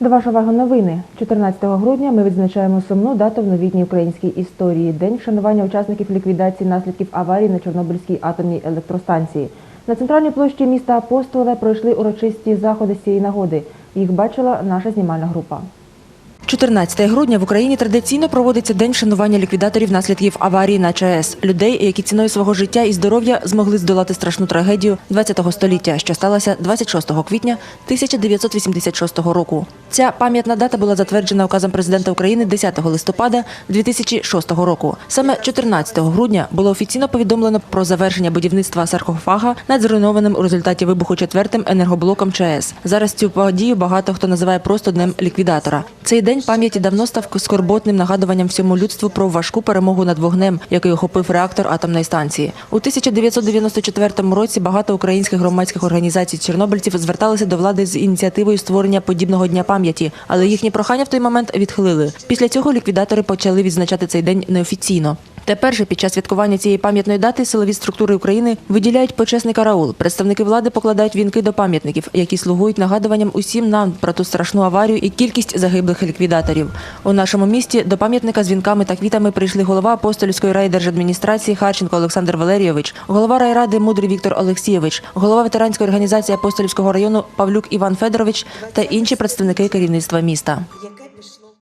До вашої уваги новини. 14 грудня ми відзначаємо сумну дату в новітній українській історії День вшанування учасників ліквідації наслідків аварії на Чорнобильській атомній електростанції. На центральній площі міста Апостоле пройшли урочисті заходи з цієї нагоди. Їх бачила наша знімальна група. 14 грудня в Україні традиційно проводиться день вшанування ліквідаторів наслідків аварії на ЧАЕС. Людей, які ціною свого життя і здоров'я змогли здолати страшну трагедію ХХ століття, що сталася 26 квітня 1986 року. Ця пам'ятна дата була затверджена указом президента України 10 листопада 2006 року. Саме 14 грудня було офіційно повідомлено про завершення будівництва саркофага над зруйнованим у результаті вибуху четвертим енергоблоком ЧАЕС. Зараз цю подію багато хто називає просто днем ліквідатора. Цей день пам'яті давно став скорботним нагадуванням всьому людству про важку перемогу над вогнем, який охопив реактор атомної станції. У 1994 році багато українських громадських організацій чорнобильців зверталися до влади з ініціативою створення подібного дня пам'яті, але їхні прохання в той момент відхилили. Після цього ліквідатори почали відзначати цей день неофіційно. Тепер же під час святкування цієї пам'ятної дати силові структури України виділяють почесний караул. Представники влади покладають вінки до пам'ятників, які слугують нагадуванням усім нам про ту страшну аварію і кількість загиблих ліквідаторів. У нашому місті до пам'ятника з вінками та квітами прийшли голова апостольської райдержадміністрації Харченко Олександр Валерійович, голова райради Мудрий Віктор Олексійович, голова ветеранської організації апостольського району Павлюк Іван Федорович та інші представники керівництва міста.